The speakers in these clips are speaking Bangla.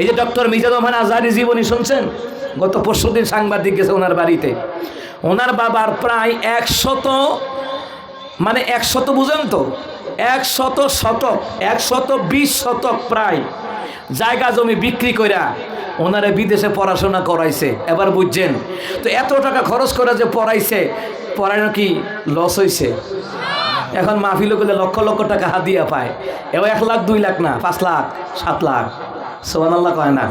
এই যে ডক্টর মিজাদ রহমান আজহারি জীবনী শুনছেন? গত পরশু দিন সাংবাদিক গেছে ওনার বাড়িতে। ওনার বাবার প্রায় একশত মানে একশত বুঝেন তো? একশত শতক, একশত বিশ শতক প্রায় জায়গা জমি বিক্রি কইরা ওনারে বিদেশে পড়াশোনা করাইছে। এবার বুঝছেন? তো এত টাকা খরচ করে যে পড়াইছে পড়ানো কি লস হইছে? এখন মাহফিল করলে লক্ষ লক্ষ টাকা হাত হাদিয়া পায়। এবার এক লাখ, দুই লাখ না, পাঁচ লাখ, সাত লাখ। কয় না।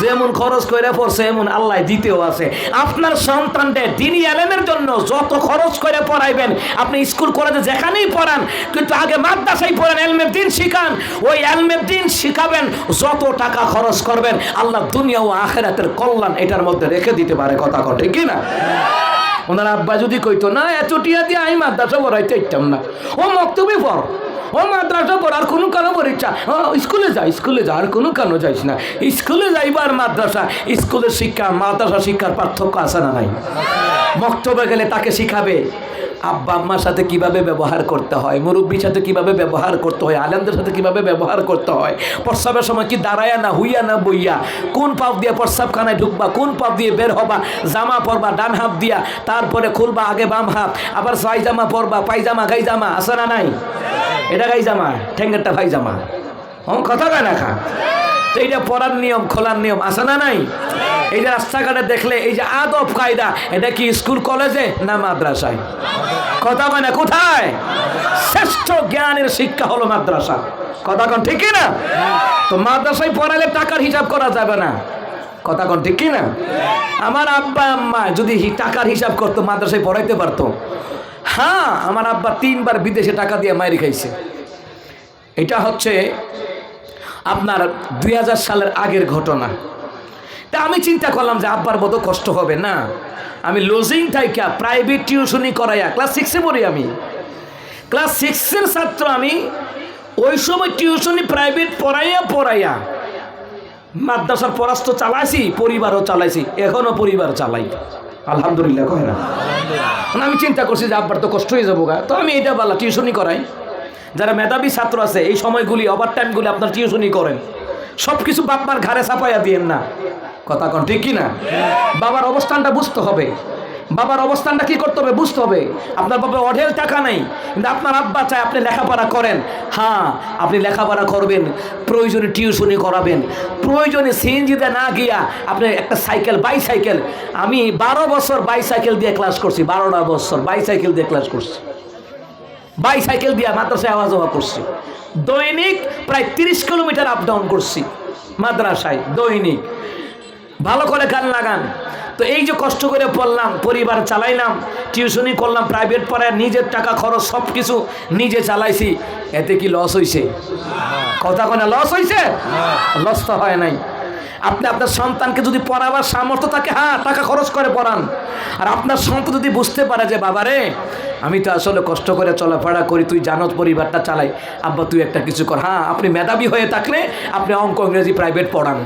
যেমন খরচ করে পড়ছে, এমন আল্লাহ দিতেও আছে। আপনার সন্তানদের দিনই জন্য যত খরচ করে পড়াইবেন, আপনি স্কুল, কলেজে যেখানেই পড়ান, কিন্তু আগে মাদ্রাসায় এলমের দিন শিখান। ওই এলমের দিন শিখাবেন, যত টাকা খরচ করবেন, আল্লাহ দুনিয়া ও আখেরাতের কল্যাণ এটার মধ্যে রেখে দিতে পারে, কথা কটে কি না ওনার আব্বা যদি কইতো, না, এত টিয়া দিয়ে আমি মাদ্রাসা পড়াইতে ইচ্ছাম না। ও, মক্তবে পড়। ও মাদ্রাসা পড়ার কোনো কারও পরীক্ষা স্কুলে যা স্কুলে যা, আর কোনো কেন যাইস না। স্কুলে যাইবার মাদ্রাসা, স্কুলের শিক্ষা, মাদ্রাসা শিক্ষার পার্থক্য আছে না নাই? বক্তব্য গেলে তাকে শিখাবে। আব্বা, আম্মার সাথে কীভাবে ব্যবহার করতে হয়? মুরব্বীর সাথে কীভাবে ব্যবহার করতে হয়? আলেমদের সাথে কীভাবে ব্যবহার করতে হয়? প্রস্রাবের সময় কি দাঁড়ায়া না, হুইয়া না বইয়া? কোন পাপ দিয়ে প্রস্রাবখানায় ঢুকবা? কোন পাপ দিয়ে বের হবা? জামা পরবা, ডান হাত দিয়া, তারপরে খুলবা, আগে বাম হাত। আবার পায়জামা পরবা, পায়জামা, গাইজামা, আছে না নাই? এটা গাইজামা ঠেঙ্গেরটা ভাইজামা ও কথা কয় না খা? তো এইটা পড়ার নিয়ম, খোলার নিয়ম, আছে না নাই? এই যে রাস্তাঘাটে দেখলে, এই যে আদব কায়দা, এটা কি স্কুল, কলেজে না মাদ্রাসায়? কথা মানে কোথায়? শ্রেষ্ঠ জ্ঞানের শিক্ষা হলো মাদ্রাসা। কথা কন, ঠিক না তো মাদ্রাসায় পড়ালে টাকার হিসাব করা যাবে না। কথা কন, ঠিক না আমার আব্বা, আম্মা যদি টাকার হিসাব করতো, মাদ্রাসায় পড়াইতে পারতো। হ্যাঁ আমার আব্বা তিনবার বিদেশে টাকা দিয়ে মাইরি খাইছে। এটা হচ্ছে আপনার দুই হাজার সালের আগের ঘটনা। তা আমি চিন্তা করলাম যে আব্বার মতো কষ্ট হবে না। আমি লজিং থাইকা প্রাইভেট টিউশনি করাইয়া ক্লাস সিক্সে পড়ি আমি। ক্লাস সিক্সের ছাত্র আমি ওই সময় টিউশনি প্রাইভেট পড়াইয়া পড়াইয়া মাদ্রাসার পরাস্ত চালাইছি পরিবারও চালাইছি এখনও পরিবার চালাই। আলহামদুলিল্লাহ কয় না? না, আমি চিন্তা করছি যে আব্বার তো কষ্ট হয়ে যাব গা। তো আমি এটা বলা টিউশনি করাই। যারা মেধাবী ছাত্র আছে এই সময়গুলি ওভার টাইমগুলি আপনার টিউশনি করেন। সব কিছু বাপমার ঘাড়ে চাপাইয়া দিয়েন না। কথা কন, ঠিক কি না বাবার অবস্থানটা বুঝতে হবে। বাবার অবস্থানটা কি করতে হবে বুঝতে হবে। আপনার বাবা অঢেল টাকা নেই, কিন্তু আপনার আব্বা চায় আপনি লেখাপড়া করেন। হ্যাঁ আপনি লেখাপড়া করবেন, প্রয়োজনে টিউশনি করাবেন, প্রয়োজনে সিএনজিতে না গিয়া আপনি একটা সাইকেল বাইসাইকেল আমি বারো বছর বাইসাইকেল দিয়ে ক্লাস করছি, বারোটা বছর বাইসাইকেল দিয়ে ক্লাস করছি। বাইসাইকেল দিয়ে মাদ্রাসায় আওয়া যাওয়া করছি। দৈনিক প্রায় তিরিশ কিলোমিটার আপ ডাউন করছি মাদ্রাসায় দৈনিক। ভালো করে গান লাগান। তো এই যে কষ্ট করে পড়লাম পরিবার চালাইলাম টিউশনি করলাম প্রাইভেট পড়ায় নিজের টাকা খরচ সব কিছু নিজে চালাইছি। এতে কি লস হইছে? কথা কোনা লস হইছে? লস তো হয় নাই। আপনি আপনার সন্তানকে যদি পড়াবার সামর্থ্য থাকে হ্যাঁ টাকা খরচ করে পড়ান। আর আপনার সন্তান যদি বুঝতে পারে যে, বাবারে, আমি তো আসলে কষ্ট করে চলাফেরা করি, তুই জানত পরিবারটা চালাই আব্বা, তুই একটা কিছু কর। হ্যাঁ আপনি মেধাবী হয়ে থাকলে আপনি অঙ্ক, ইংরেজি প্রাইভেট পড়ান।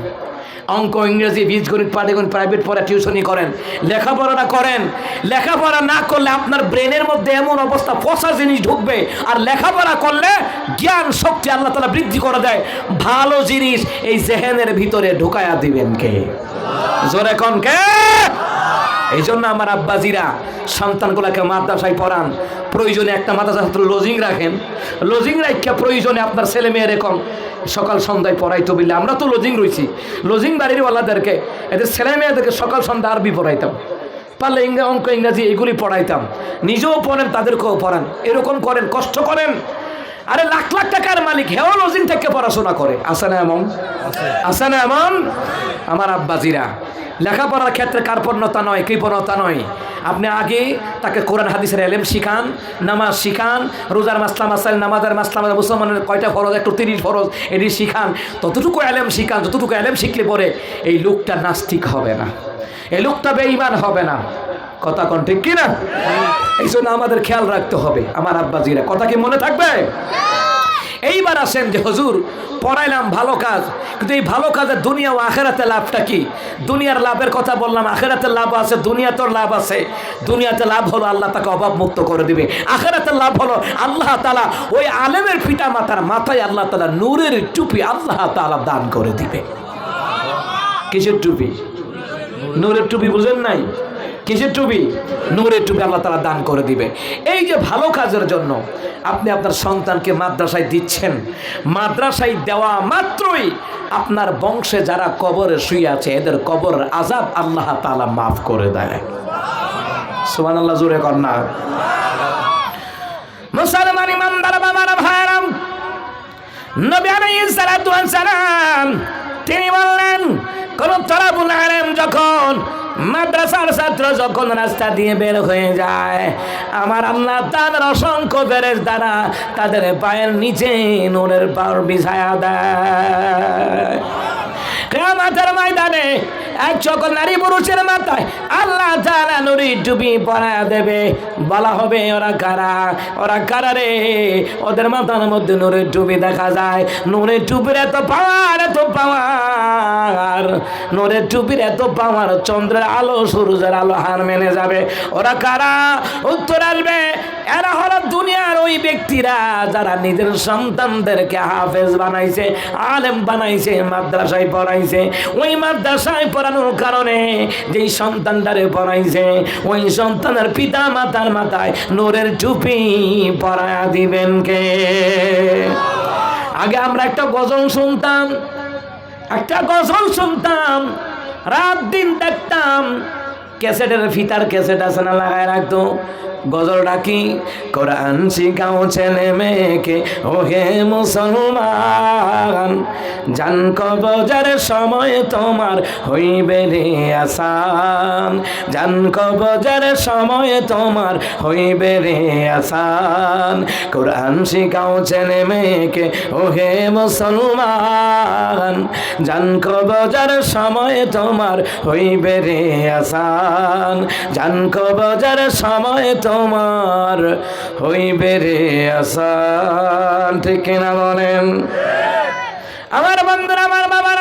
অঙ্ক, ইংরেজি, বীজগণিত পাটিগণিত প্রাইভেট পড়া টিউশনই করেন। লেখাপড়াটা করেন। লেখাপড়া না করলে আপনার ব্রেনের মধ্যে এমন অবস্থা পচা জিনিস ঢুকবে। আর লেখাপড়া করলে জ্ঞান শক্তি আল্লাহ তালা বৃদ্ধি করে দেয়। ভালো জিনিস এই জেহেনের ভিতরে ঢুকায়া দিবেন কে? জোরে কন কে? এই জন্য আমার আব্বাজিরা সন্তানগুলোকে মাদ্রাসায় পড়ান। প্রয়োজনে একটা মাদ্রাসা লজিং রাখেন। লজিং রাখা প্রয়োজনে আপনার ছেলে মেয়ে এরকম সকাল সন্ধ্যায় পড়াইতো বললে আমরা তো লজিং রয়েছি লজিং বাড়িরওয়ালাদেরকে এদের ছেলে মেয়েদেরকে সকাল সন্ধ্যা আরবি পড়াইতাম। পারলে ইংরা অঙ্ক, ইংরাজি এগুলি পড়াইতাম। নিজেও পড়েন, তাদেরকেও পড়ান। এরকম করেন, কষ্ট করেন। আরে লাখ লাখ টাকার মালিক, হেও লজিং থেকে পড়াশোনা করে। আসে না এমন? আসে না এমন? আমার আব্বাজিরা, লেখাপড়ার ক্ষেত্রে কার্পণ্যতা নয়, কৃপণতা নয়। আপনি আগে তাকে কোরআন, হাদিসের এলেম শিখান, নামাজ শিখান, রোজার মাসলা মাসাল নামাজের মাসলা মাসাল মুসলমানের কয়টা ফরজ? একটু তিরিশ ফরজ, এটি শিখান। ততটুকু এলেম শিখান, যতটুকু এলেম শিখলে পরে এই লোকটা নাস্তিক হবে না। এই লোকটা বেঈমান হবে না। কথা কোন ঠিক কিনা? এই জন্য আমাদের খেয়াল রাখতে হবে, আমার আব্বাজিরা। কথা কি মনে থাকবে? এইবার আসেন যে, হুজুর, পড়াইলাম ভালো কাজ, কিন্তু এই ভালো কাজের দুনিয়া ও আখেরাতে লাভটা কি? দুনিয়ার লাভের কথা বললাম, আখেরাতে লাভ আছে দুনিয়াতের লাভ আছে। দুনিয়াতে লাভ হলো আল্লাহ তাকে অভাব মুক্ত করে দিবে। আখেরাতে লাভ হলো আল্লাহ তালা ওই আলেমের পিতা মাতার মাথায় আল্লাহ তালা নূরের টুপি আল্লাহ তালা দান করে দিবে। কিসের টুপি? নূরের টুপি বুঝেন নাই? কিসের টুপি? নূরের টুপি আল্লাহ তালা দান করে দিবে। এই যে ভালো কাজের জন্য আপনি আপনার সন্তানকে মাদ্রাসায় দিচ্ছেন, মাদ্রাসায় দেওয়া মাত্রই আপনার বংশে যারা কবরে শুয়ে আছে, এদের কবর আজাব আল্লাহ তালা মাফ করে দেয়। সুমান আল্লাহ জুড়ে কন্যা মুসলমান ইমানদার বাবার ভাইরাম নবী আলাইহিস সালাতু ওয়াস সালাম তিনি বললেন, কোন তরাবুল আলেম যখন মাদ্রাসার ছাত্র যখন রাস্তা দিয়ে বের হয়ে যায়, আমার আল্লাহ তাদের অসংখ্য বেরের দ্বারা তাদের পায়ের নিচে নোরের পাওয়ার বিছায়া দেয়। কেয়ামতের ময়দানে এক সকল নারী পুরুষের মাথায় আল্লাহ তাআলা নুরি টুপি পরায়া দেবে। বলা হবে, ওরা কারা? ওরা কারা রে? ওদের মাথার মধ্যে নূরের টুপি দেখা যায়। নূরের টুপির এত পাওয়ার এত পাওয়ার নূরের টুপির এত পাওয়ার চন্দ্রের আলো, সূর্যের আলো হার মেনে যাবে। ওরা কারা? উত্তর আসবে এরা হলো দুনিয়ার ওই ব্যক্তিরা যারা নিজের সন্তানদেরকে হাফেজ বানাইছে, আলেম বানাইছে, মাদ্রাসায় পড়াইছে। ওই মাদ্রাসায় পড়ানোর কারণে যেই সন্তানটারে পড়াইছে, ওই সন্তানের পিতা মাতার মাথায় নোরের টুপি পরায়া দিবেন কে? আগে আমরা একটা গজল শুনতাম, একটা গজল শুনতাম, রাত দিন দেখতাম ক্যাসেটের ফিতার ক্যাসেট আছে না লাগায় রাখতো? গজলটা ডাকি, কোরআন শিখাও ছেলে মেয়েকে ও হে মুসলমান, জান কবজার সময় তোমার হইবে রে আসান। জান কবজার সময় তোমার হইবে রে আসান। কোরআন শিখাও ছেলে মেয়েকে ও হে মুসলমান, জান কবজার সময় তোমার হইবে রে আসান। জান কবজার সময় তোমার হইবে রে আসান। ঠিক কিনা বলেন? আমার বন্ধুরা, আমার বাবার,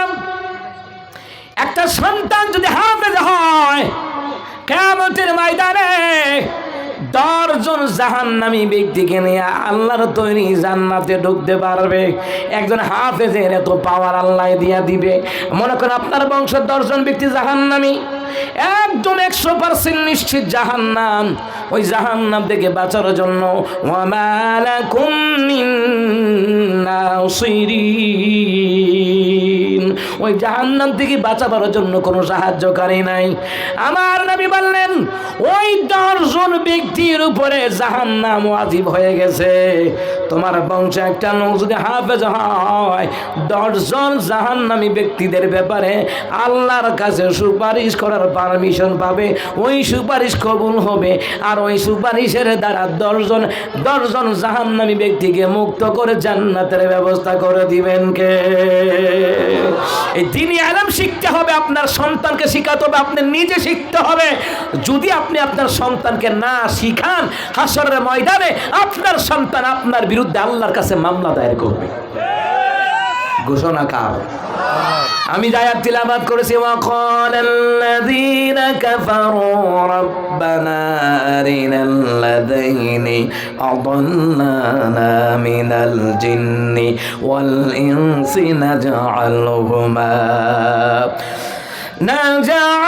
একটা সন্তান যদি হাফেজ হয় কেমতের ময়দানে দশজন জাহান্নামী ব্যক্তিকে নিয়ে আল্লাহর তৈরি জান্নাতে ঢুকতে পারবে। একজন হাফেজের এত পাওয়ার আল্লাহ দিয়া দিবে। মনে করেন আপনার বংশের দশজন ব্যক্তি জাহান্নামী। একজন একশো পার্সেন্ট নিশ্চিত জাহান্নাম। ওই জাহান্নাম থেকে বাঁচার জন্য ওয়ামালাকুম মিন নাসিরিন। ওই জাহান্নাম থেকে বাঁচাবার জন্য কোনো সাহায্যকারী নাই। আমার নবী বললেন, ওই দশজন ব্যক্তির উপরে জাহান্নাম ওয়াজিব হয়ে গেছে। তোমার বংশে একটা লোক যদি হাফেজ হয়, দশজন জাহান্নামী ব্যক্তিদের ব্যাপারে আল্লাহর কাছে সুপারিশ করার পারমিশন পাবে। ওই সুপারিশ কবুল হবে আর ওই সুপারিশের দ্বারা দশজন দশজন জাহান্নামী ব্যক্তিকে মুক্ত করে জান্নাতের ব্যবস্থা করে দিবেন কে? এই দিনই আলাম শিখতে হবে, আপনার সন্তানকে শিখাতে হবে, আপনি নিজে শিখতে হবে। যদি আপনি আপনার সন্তানকে না শিখান, হাসরের ময়দানে আপনার সন্তান আপনার বিরুদ্ধে আল্লাহর কাছে মামলা দায়ের করবে। ঘোষণা কার আমি জায়াত তিলাবাত করেছি وقال الذين كفروا ربنا أرنا الذين أضلنا من الجن والإنس نجعلهما نجعلهما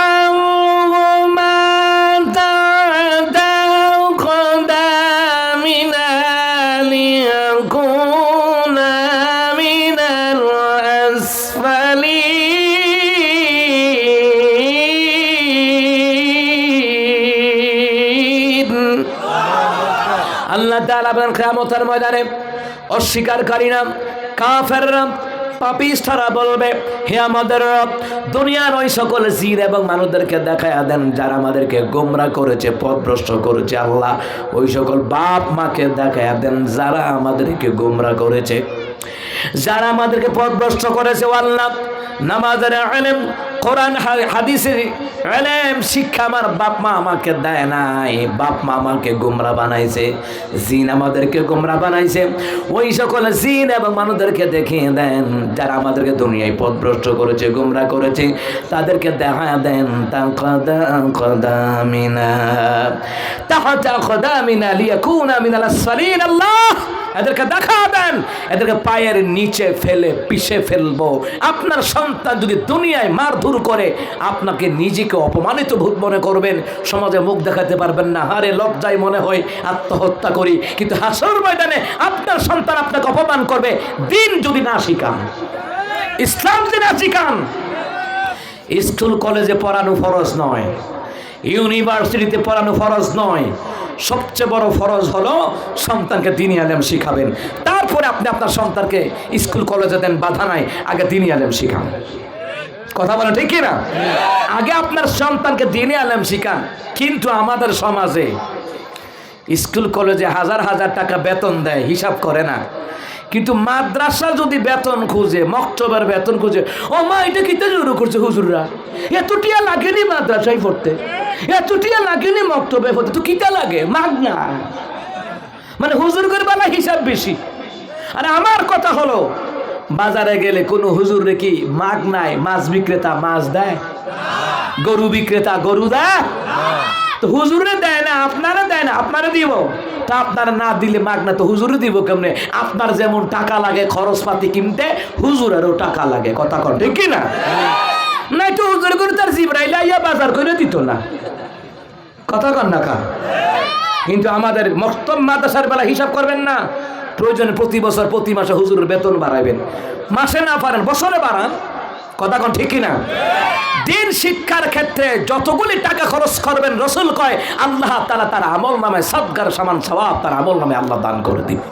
আল্লাহ তাআলা বলেন ময়দানে অস্বীকারীরা কাফেররা, পাপিষ্ঠারা বলবে, হে আমাদের দুনিয়ার ওই সকল জিন এবং মানুষদেরকে দেখায় দেন, যারা আমাদেরকে গোমরা করেছে পথভ্রষ্ট করেছে, আল্লাহ ওই সকল বাপ মাকে দেখায় দেন, যারা আমাদেরকে গোমরা করেছে। যারা আমাদেরকে পথভ্রষ্ট করেছে আল্লাহ, নামাজের আলেম কোরআন হাদিসের এলেম শিক্ষা আমার বাপ মা আমাকে দেয় নাই। বাপ মা আমাকে গোমরা বানাইছে, জিন আমাদেরকে গোমরা বানাইছে। ওই সকল জিন এবং মানুষদেরকে দেখিয়ে দেন, যারা আমাদেরকে দুনিয়ায় পথভ্রষ্ট করেছে, গোমরা করেছে, তাদেরকে দেখা দেন এদেরকে দেখা দেন, এদেরকে পায়ের নিচে ফেলে পিষে ফেলব। আপনার সন্তান যদি দুনিয়ায় মারধর করে আপনাকে নিজেকে অপমানিত ভূত মনে করবেন। সমাজে মুখ দেখাতে পারবেন না। হারে লজ্জায় মনে হয় আত্মহত্যা করি। কিন্তু হাসর ময়দানে আপনার সন্তান আপনাকে অপমান করবে। দিন যদি না শিখান, ইসলাম যদি না শিখান, স্কুল, কলেজে পড়ানো ফরজ নয়, ইউনিভার্সিটিতে পড়ানো ফরজ নয়। সবচেয়ে বড় ফরজ হলো সন্তানকে দিনী আলেম শিখাবেন। তারপরে আপনি আপনার সন্তানকে স্কুল, কলেজে দেন, বাধা নাই। আগে দিনী আলেম শিখান। কথা বলেন ঠিক না আগে আপনার সন্তানকে দিনী আলেম শিখান, কিন্তু আমাদের সমাজে স্কুল, কলেজে হাজার হাজার টাকা বেতন দেয়, হিসাব করে না। কিন্তু মাদ্রাসা যদি বেতন খুঁজে, মক্তবের বেতন খুঁজে, ও মা, এটা কিতে শুরু করছে হুজুররা? এত টিয়া লাগেনি মাদ্রাসায় পড়তে? এত টিয়া লাগেনি মক্তবে পড়তে? তো কিতা লাগে? মাগ না মানে হুজুরগের না হিসাব বেশি। আর আমার কথা হলো বাজারে গেলে কোনো হুজুর কি মাগ নাই? মাছ বিক্রেতা মাছ দেয়? গরু বিক্রেতা গরু দেয়? তো হুজুরে দেয় না, আপনারা দেয় না, আপনারা দিব। তা আপনারা না দিলে মাগ না, তো হুজুরে দিব কেমনে? আপনার যেমন টাকা লাগে খরচপাতি কিনতে, হুজুরেরও টাকা লাগে, কথা কন, ঠিক কি না? তো হুজুর করে তার জিবরাইল আইয়া বাজার করে দিত না। কথা কন না কা? কিন্তু আমাদের মক্তব মাদ্রাসার বেলা হিসাব করবেন না। প্রয়োজনে প্রতি বছর, প্রতি মাসে হুজুরের বেতন বাড়াবেন মাসে না পারেন, বছরে বাড়ান। কথা কোন ঠিক না দিন শিক্ষার ক্ষেত্রে যতগুলি টাকা খরচ করবেন, রসুল কয়, আল্লাহ তারা তার আমল নামে সবগার সমান সবাব তার আমল নামে আল্লাহ দান করে দিবে